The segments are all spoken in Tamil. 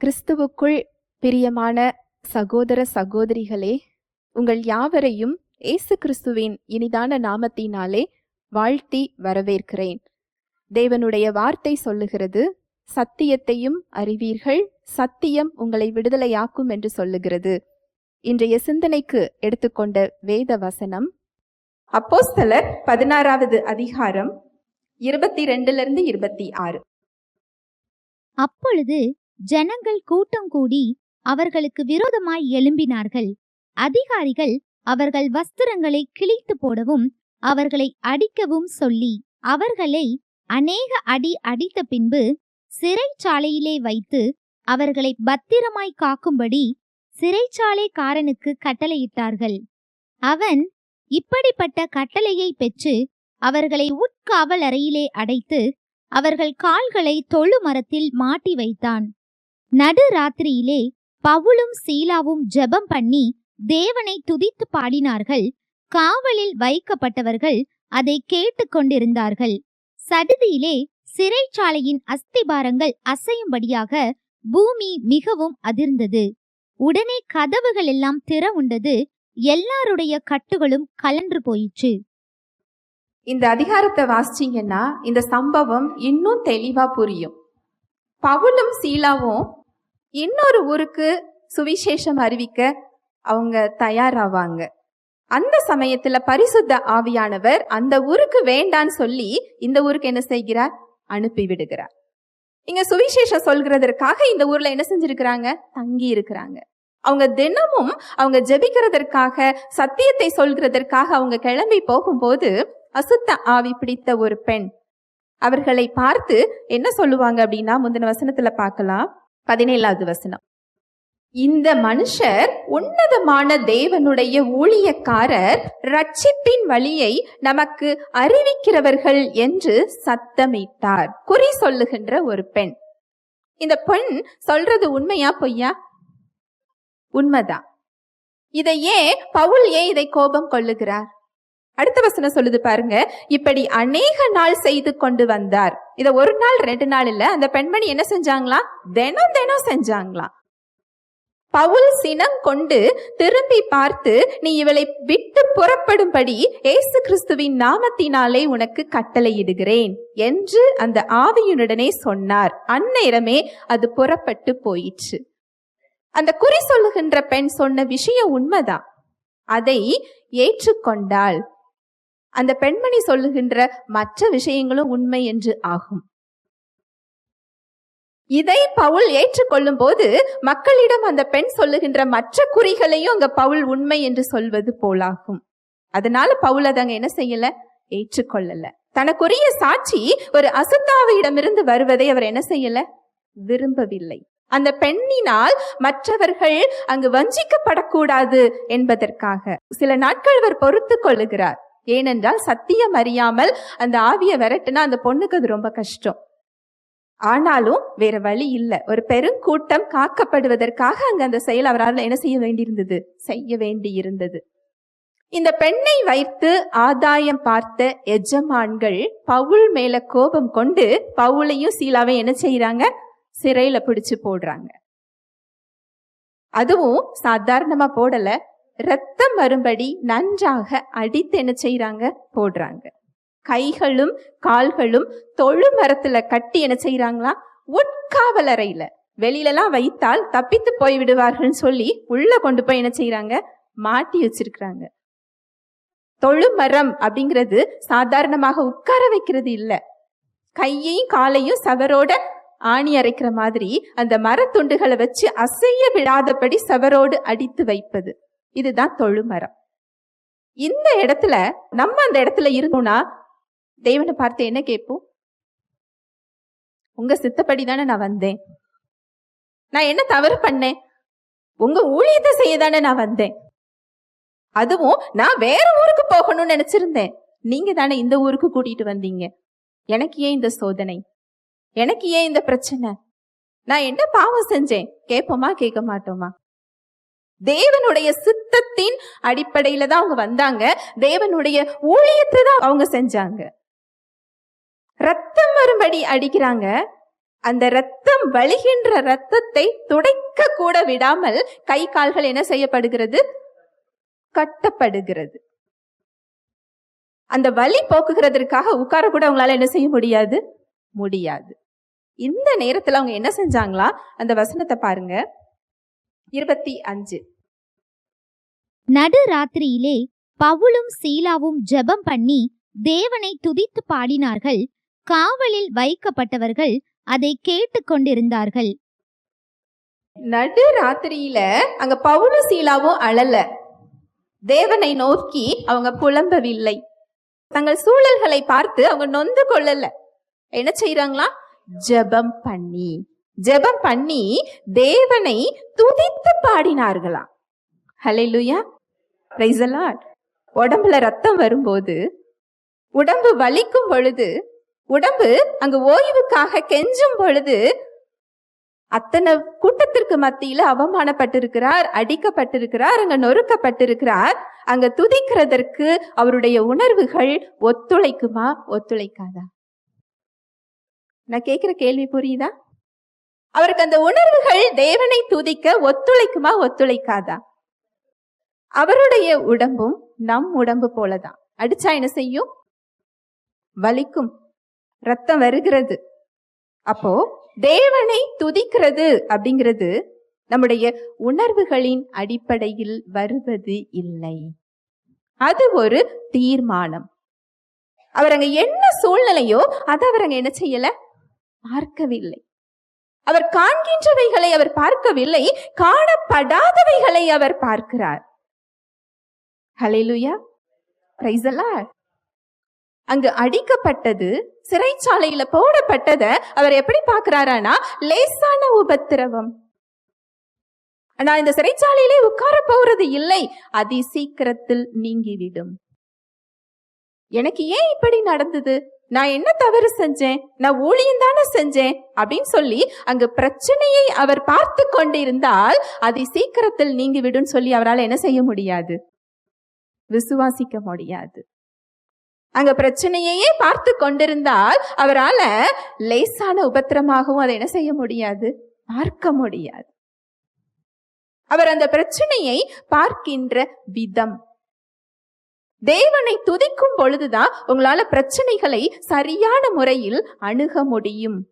கிறிஸ்துவுக்குள் பிரியமான சகோதர சகோதரிகளே உங்கள் யாவரையும் இயேசு கிறிஸ்துவின் இனிதான நாமத்தினாலே வாழ்த்தி வரவேற்கிறேன். தேவனுடைய வார்த்தை சொல்லுகிறது சத்தியத்தையும் அறிவீர்கள் சத்தியம் உங்களை விடுதலையாக்கும் என்று சொல்லுகிறது. இன்றைய சிந்தனைக்கு எடுத்துக்கொண்ட வேத வசனம் அப்போஸ்தலர் பதினாறாவது அதிகாரம் இருபத்தி ரெண்டுல இருந்து இருபத்தி ஆறு. அப்பொழுது ஜனங்கள் கூட்டம் கூடி அவர்களுக்கு விரோதமாய் எழும்பினார்கள். அதிகாரிகள் அவர்கள் வஸ்திரங்களை கிழித்து போடவும் அவர்களை அடிக்கவும் சொல்லி அவர்களை அநேக அடி அடித்த பின்பு சிறைச்சாலையிலே வைத்து அவர்களை பத்திரமாய் காக்கும்படி சிறைச்சாலைக்காரனுக்கு கட்டளையிட்டார்கள். அவன் இப்படிப்பட்ட கட்டளையை பெற்று அவர்களை உட்காவல் அறையிலே அடைத்து அவர்கள் கால்களை தொழு மரத்தில் மாட்டி வைத்தான். நடு ராத்திரியிலே பவுலும் சீலாவும் ஜெபம் பண்ணி தேவனை துதித்து பாடினார்கள். காவலில் வைக்கப்பட்டவர்கள் அதை கேட்டுக்கொண்டிருந்தார்கள் சடுதியிலே சிறைச்சாலையின் அஸ்திபாரங்கள் அசையும்படியாக பூமி மிகவும் அதிர்ந்தது. உடனே கதவுகள் எல்லாம் திறவுண்டது எல்லாருடைய கட்டுகளும் கலன்று போயிற்று. இந்த அதிகாரத்தை வாசிச்சீங்கன்னா இந்த சம்பவம் இன்னும் தெளிவா புரியும். பவுலும் சீலாவும் இன்னொரு ஊருக்கு சுவிசேஷம் அறிவிக்க அவங்க தயாராவாங்க. அந்த சமயத்துல பரிசுத்த ஆவியானவர் அந்த ஊருக்கு வேண்டான்னு சொல்லி இந்த ஊருக்கு என்ன செய்கிறார்? அனுப்பி விடுகிறார். இங்க சுவிசேஷம் சொல்கிறதற்காக இந்த ஊர்ல என்ன செஞ்சிருக்கிறாங்க? தங்கி இருக்கிறாங்க. அவங்க தினமும் அவங்க ஜெபிக்கிறதற்காக சத்தியத்தை சொல்கிறதற்காக அவங்க கிளம்பி போகும்போது அசுத்த ஆவி பிடித்த ஒரு பெண். அவர்களை பார்த்து என்ன சொல்லுவாங்க அப்படின்னா முந்தின வசனத்துல பார்க்கலாம். பதினேழாவது வசனம். இந்த மனுஷர் உன்னதமான தேவனுடைய ஊழியக்காரர் ரட்சிப்பின் வழியை நமக்கு அறிவிக்கிறவர்கள் என்று சத்தமிட்டார். குறி சொல்லுகின்ற ஒரு பெண். இந்த பெண் சொல்றது உண்மையா பொய்யா? உண்மைதான். இதை ஏன் பவுல் ஏன் இதை கோபம் கொள்ளுகிறார்? அடுத்த வசனம் சொல்லுது பாருங்க. இப்படி அநேக நாள் செய்து கொண்டு வந்தார். இத ஒரு நாள் ரெண்டு நாள் இல்ல. அந்த பெண்மணி என்ன செஞ்சாங்களாம் தினம் தினம் செஞ்சாங்களாம். பவுல் சினம் கொண்டு திரும்பி பார்த்து நீ இவளை விட்டு புறப்படும்படி ஏசு கிறிஸ்துவின் நாமத்தினாலே உனக்கு கட்டளையிடுகிறேன் என்று அந்த ஆவியுடனே சொன்னார். அந்நேரமே அது புறப்பட்டு போயிற்று. அந்த குறி சொல்லுகின்ற பெண் சொன்ன விஷயம் உண்மைதான். அதை ஏற்றுக்கொண்டாள். அந்த பெண்மணி சொல்லுகின்ற மற்ற விஷயங்களும் உண்மை என்று ஆகும். இதை பவுல் ஏற்றுக்கொள்ளும் போது மக்களிடம் அந்த பெண் சொல்லுகின்ற மற்ற குறிகளையும் அங்க பவுல் உண்மை என்று சொல்வது போலாகும். அதனால பவுல் அதங்க என்ன செய்யல? ஏற்றுக்கொள்ளல. தனக்குரிய சாட்சி ஒரு அசுத்தாவியிடமிருந்து வருவதை அவர் என்ன செய்யல? விரும்பவில்லை. அந்த பெண்ணினால் மற்றவர்கள் அங்கு வஞ்சிக்கப்படக்கூடாது என்பதற்காக சில நாட்கள் அவர் பொறுத்து கொள்ளுகிறார். ஏனென்றால் சத்தியம் அறியாமல் அந்த ஆவியை விரட்டுனா அந்த பொண்ணுக்கு அது ரொம்ப கஷ்டம். ஆனாலும் வேற வழி இல்லை. ஒரு பெருங்கூட்டம் காக்கப்படுவதற்காக அங்க அந்த செயல் அவரால் என்ன செய்ய வேண்டியிருந்தது? செய்ய வேண்டி இருந்தது இந்த பெண்ணை வைத்து ஆதாயம் பார்த்த எஜமான்கள் பவுல் மேல கோபம் கொண்டு பவுலையும் சீலாவையும் என்ன செய்யறாங்க சிறையில பிடிச்சு போடுறாங்க. அதுவும் சாதாரணமா போடல. ரத்தம் வரும்படி நன்றாக அடித்து என்ன செய்கிறாங்க போடுறாங்க. கைகளும் கால்களும் தொழு மரத்துல கட்டி என்ன செய்கிறாங்களா உட்காவலறையில வெளியிலலாம் வைத்தால் தப்பித்து போய் விடுவார்கள்னு சொல்லி உள்ள கொண்டு போய் என்ன செய்யறாங்க மாட்டி வச்சிருக்கிறாங்க. தொழு மரம் அப்படிங்கிறது சாதாரணமாக உட்கார வைக்கிறது இல்லை. கையையும் காலையும் சவரோட ஆணி அரைக்கிற மாதிரி அந்த மரத்துண்டுகளை வச்சு அசைய விடாதபடி சவரோடு அடித்து வைப்பது. இதுதான் தொழுமரம். இந்த இடத்துல நம்ம அந்த இடத்துல இருந்தோம்னா தேவனை பார்த்து என்ன கேட்போம்? உங்க சித்தப்படி தானே நான் வந்தேன். நான் என்ன தவறு பண்ணேன்? உங்க ஊழியத்தை செய்ய தானே நான் வந்தேன். அதுவும் நான் வேற ஊருக்கு போகணும்னு நினைச்சிருந்தேன். நீங்க தானே இந்த ஊருக்கு கூட்டிட்டு வந்தீங்க. எனக்கு ஏன் இந்த சோதனை? எனக்கு ஏன் இந்த பிரச்சனை? நான் என்ன பாவம் செஞ்சேன்? கேட்போமா கேட்க மாட்டோமா? தேவனுடைய சித்தத்தின் அடிப்படையில தான் அவங்க வந்தாங்க. தேவனுடைய ஊழியத்தை தான் அவங்க செஞ்சாங்க. ரத்தம் வரும்படி அடிக்கிறாங்க. அந்த ரத்தம் வழிகின்ற ரத்தத்தை துடைக்க கூட விடாமல் கை கால்கள் என்ன செய்யப்படுகிறது? கட்டப்படுகிறது. அந்த வலி போக்குகிறதற்காக உட்கார கூட அவங்களால என்ன செய்ய முடியாது? முடியாது. இந்த நேரத்துல அவங்க என்ன செஞ்சாங்களா? அந்த வசனத்தை பாருங்க. இருபத்தி அஞ்சு. நடு ராத்திரியிலே பவுலும் சீலாவும் ஜெபம் பண்ணி தேவனை துதித்து பாடினார்கள். காவலில் வைக்கப்பட்டவர்கள் அதை கேட்டுக்கொண்டிருந்தார்கள் நடு ராத்திரியில அங்க பவுலும் சீலாவும் அழல. தேவனை நோக்கி அவங்க புலம்பவில்லை. தங்கள் சூழல்களை பார்த்து அவங்க நொந்து கொள்ளல. என்ன செய்யறாங்களா ஜெபம் பண்ணி ஜெபம் பண்ணி தேவனை துதித்து பாடினார்களாம். லுயா praise உடம்புல ரத்தம் வரும்போது உடம்பு வலிக்கும் பொழுது உடம்பு அங்கு ஓய்வுக்காக கெஞ்சும் பொழுது அத்தனை கூட்டத்திற்கு மத்தியில அவமானப்பட்டிருக்கிறார் அடிக்கப்பட்டிருக்கிறார் அங்க நொறுக்கப்பட்டிருக்கிறார் அங்க துதிக்கிறதற்கு அவருடைய உணர்வுகள் ஒத்துழைக்குமா ஒத்துழைக்காதா? நான் கேட்கிற கேள்வி புரியுதா? அவருக்கு அந்த உணர்வுகள் தேவனை துதிக்க ஒத்துழைக்குமா ஒத்துழைக்காதா? அவருடைய உடம்பும் நம் உடம்பு போலதான். அடிச்சா என்ன செய்யும்? வலிக்கும். ரத்தம் வருகிறது. அப்போ தேவனை துதிக்கிறது அப்படிங்கிறது நம்முடைய உணர்வுகளின் அடிப்படையில் வருவது இல்லை. அது ஒரு தீர்மானம். அவரங்க என்ன சூழ்நிலையோ அதை அவரங்க என்ன செய்யல? பார்க்கவில்லை. அவர் காண்கின்றவைகளை அவர் பார்க்கவில்லை. காணப்படாதவைகளை அவர் பார்க்கிறார். ஹalleluya. பிரைஸ் the அங்கு அடிக்கப்பட்டது சிறைச்சாலையில போடப்பட்டத அவர் எப்படி பார்க்கிறாரானா? லேசான உபத்திரவம். நான் இந்த சிறைச்சாலையிலே உட்கார போறது இல்லை. அதி சீக்கிரத்தில் நீங்கிவிடும். எனக்கு ஏன் இப்படி நடந்தது? நான் என்ன தவறு செஞ்சேன்? நான் ஊழியம் தானே செஞ்சேன்? அப்படின்னு சொல்லி அங்கு பிரச்சனையை அவர் பார்த்து கொண்டிருந்தால் அதை சீக்கிரத்தில் நீங்கிவிடும் சொல்லி அவரால் என்ன செய்ய முடியாது? விசுவாசிக்க முடியாது. அங்க பிரச்சனையையே பார்த்து கொண்டிருந்தால் அவரால லேசான உபத்திரமாகவும் அதை என்ன செய்ய முடியாது? பார்க்க முடியாது. அவர் அந்த பிரச்சனையை பார்க்கின்ற விதம். தேவனை துதிக்கும் பொழுதுதான் உங்களால பிரச்சனைகளை சரியான முறையில் அணுக முடியும்.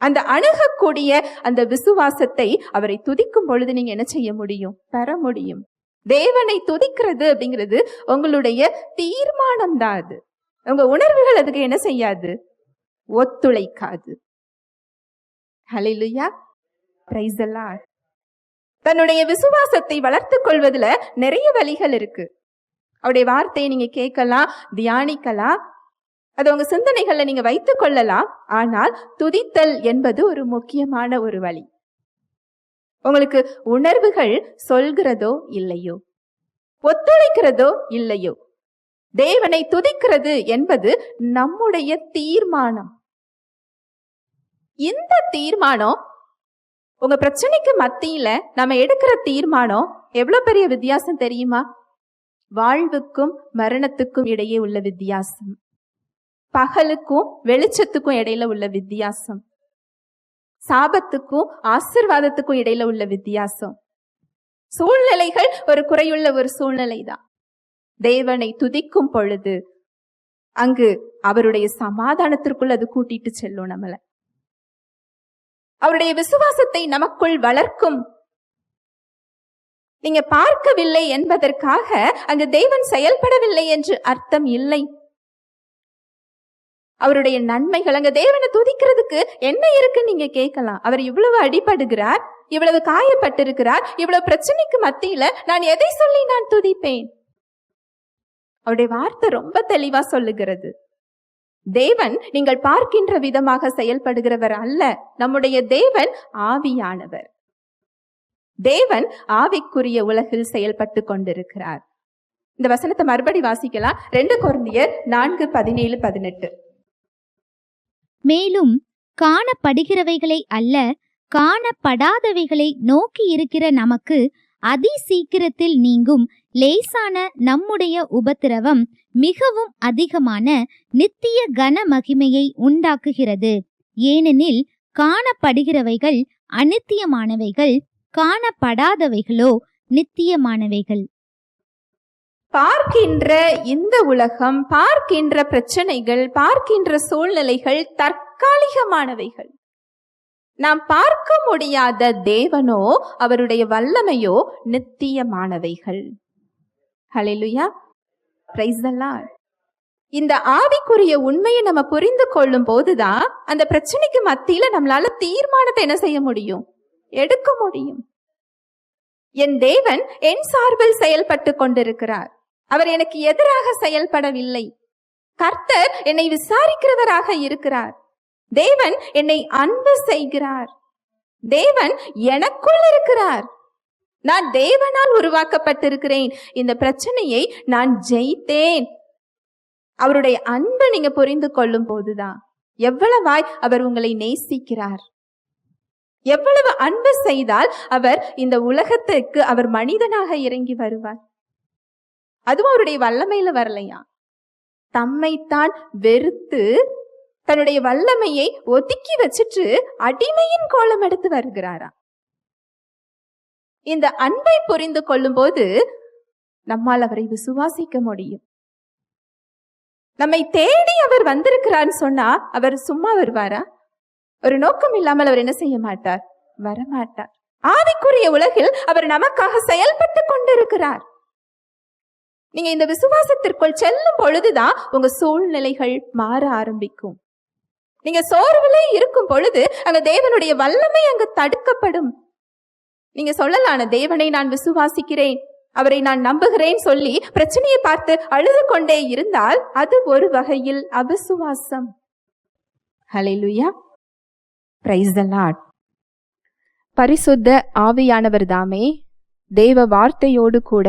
அந்த அணுகக்கூடிய அந்த விசுவாசத்தை அவரை துதிக்கும் பொழுது நீங்க என்ன செய்ய முடியும்? பெற முடியும். தேவனை துதிக்கிறது அப்படிங்கிறது உங்களுடைய தீர்மானம் தான் அது. உங்க உணர்வுகள் அதுக்கு என்ன செய்யாது? ஒத்துழைக்காது. ஹalleluya பிரைஸ் தன்னுடைய விசுவாசத்தை வளர்த்துக் கொள்வதுல நிறைய வழிகள் இருக்கு. அவருடைய வார்த்தையை நீங்க கேட்கலாம் தியானிக்கலாம். அது உங்க சிந்தனைகள்ல நீங்க வைத்துக் கொள்ளலாம். ஆனால் துதித்தல் என்பது ஒரு முக்கியமான ஒரு வழி. உங்களுக்கு உணர்வுகள் சொல்கிறதோ இல்லையோ? ஒத்துழைக்கிறதோ இல்லையோ? தேவனை துதிக்கிறது என்பது நம்முடைய தீர்மானம். இந்த தீர்மானம் உங்க பிரச்சனைக்கு மத்தியில நம்ம எடுக்கிற தீர்மானம் எவ்வளவு பெரிய வித்தியாசம் தெரியுமா? வாழ்வுக்கும் மரணத்துக்கும் இடையே உள்ள வித்தியாசம். பகலுக்கும் வெளிச்சத்துக்கும் இடையில உள்ள வித்தியாசம். சாபத்துக்கும் ஆசிர்வாதத்துக்கும் இடையில உள்ள வித்தியாசம். சூழ்நிலைகள் ஒரு குறையுள்ள ஒரு சூழ்நிலை தான் தேவனை துதிக்கும் பொழுது அங்கு அவருடைய சமாதானத்திற்குள் அது கூட்டிட்டு செல்லும் நம்மள. அவருடைய விசுவாசத்தை நமக்குள் வளர்க்கும். நீங்க பார்க்கவில்லை என்பதற்காக அங்கு தேவன் செயல்படவில்லை என்று அர்த்தம் இல்லை. அவருடைய நன்மைகள் அங்க தேவனை துதிக்கிறதுக்கு என்ன இருக்கு நீங்க கேட்கலாம். அவர் இவ்வளவு அடிபடுகிறார் இவ்வளவு காயப்பட்டிருக்கிறார் இவ்வளவு பிரச்சனைக்கு மத்தியில நான் எதை சொல்லி நான் துதிப்பேன்? அவருடைய வார்த்தை ரொம்ப தெளிவா சொல்லுகிறது. தேவன் நீங்கள் பார்க்கின்ற விதமாக செயல்படுகிறவர் அல்ல நம்முடைய தேவன் ஆவியானவர். தேவன் ஆவிக்குரிய உலகில் செயல்பட்டு கொண்டிருக்கிறார். இந்த வசனத்தை மறுபடி வாசிக்கலாம். ரெண்டு குழந்தையர் நான்கு பதினேழு பதினெட்டு. மேலும் காணப்படுகிறவைகளை அல்ல காணப்படாதவைகளை நோக்கி இருக்கிற நமக்கு அதி சீக்கிரத்தில் நீங்கும் லேசான நம்முடைய உபத்திரவம் மிகவும் அதிகமான நித்திய கன மகிமையை உண்டாக்குகிறது. ஏனெனில் காணப்படுகிறவைகள் அநித்தியமானவைகள் காணப்படாதவைகளோ நித்தியமானவைகள். பார்க்கின்ற இந்த உலகம் பார்க்கின்ற பிரச்சனைகள் பார்க்கின்ற சூழ்நிலைகள் தற்காலிகமானவைகள். நாம் பார்க்க முடியாத தேவனோ அவருடைய வல்லமையோ நித்தியமானவைகள். ஹalleluya பிரைஸ் இந்த ஆவிக்குரிய உண்மையை நம்ம புரிந்து கொள்ளும் போதுதான் அந்த பிரச்சனைக்கு மத்தியில நம்மளால தீர்மானத்தை என்ன செய்ய முடியும்? எடுக்க முடியும். என் தேவன் என் சார்பில் செயல்பட்டு கொண்டிருக்கிறார். அவர் எனக்கு எதிராக செயல்படவில்லை. கர்த்தர் என்னை விசாரிக்கிறவராக இருக்கிறார். தேவன் என்னை அன்பு செய்கிறார். தேவன் எனக்குள் இருக்கிறார். நான் தேவனால் உருவாக்கப்பட்டிருக்கிறேன். இந்த பிரச்சனையை நான் ஜெயித்தேன். அவருடைய அன்பை நீங்க புரிந்து கொள்ளும் போதுதான் எவ்வளவாய் அவர் உங்களை நேசிக்கிறார். எவ்வளவு அன்பு செய்தால் அவர் இந்த உலகத்துக்கு அவர் மனிதனாக இறங்கி வருவார். அதுவும் அவருடைய வல்லமையில வரலையா? தம்மைத்தான் வெறுத்து தன்னுடைய வல்லமையை ஒதுக்கி வச்சுட்டு அடிமையின் கோலம் எடுத்து வருகிறாரா? இந்த அன்பை புரிந்து கொள்ளும் போது நம்மால் அவரை விசுவாசிக்க முடியும். நம்மை தேடி அவர் வந்திருக்கிறான்னு சொன்னா அவர் சும்மா வருவாரா? ஒரு நோக்கம் இல்லாமல் அவர் என்ன செய்ய மாட்டார்? வரமாட்டார். ஆவிக்குரிய உலகில் அவர் நமக்காக செயல்பட்டு கொண்டிருக்கிறார். நீங்க இந்த விசுவாசத்திற்குள் செல்லும் பொழுதுதான் உங்க சூழ்நிலைகள் மாற ஆரம்பிக்கும். நீங்க சோர்விலே இருக்கும் பொழுது அங்க தேவனுடைய வல்லமை அங்கு தடுக்கப்படும். நீங்க சொல்லலான தேவனை நான் விசுவாசிக்கிறேன் அவரை நான் நம்புகிறேன் சொல்லி பிரச்சனையை பார்த்து அழுது கொண்டே இருந்தால் அது ஒரு வகையில் அவிசுவாசம். ஹalleluya. பிரைஸ் த லாட் பரிசுத்த ஆவியானவர் தாமே தேவ வார்த்தையோடு கூட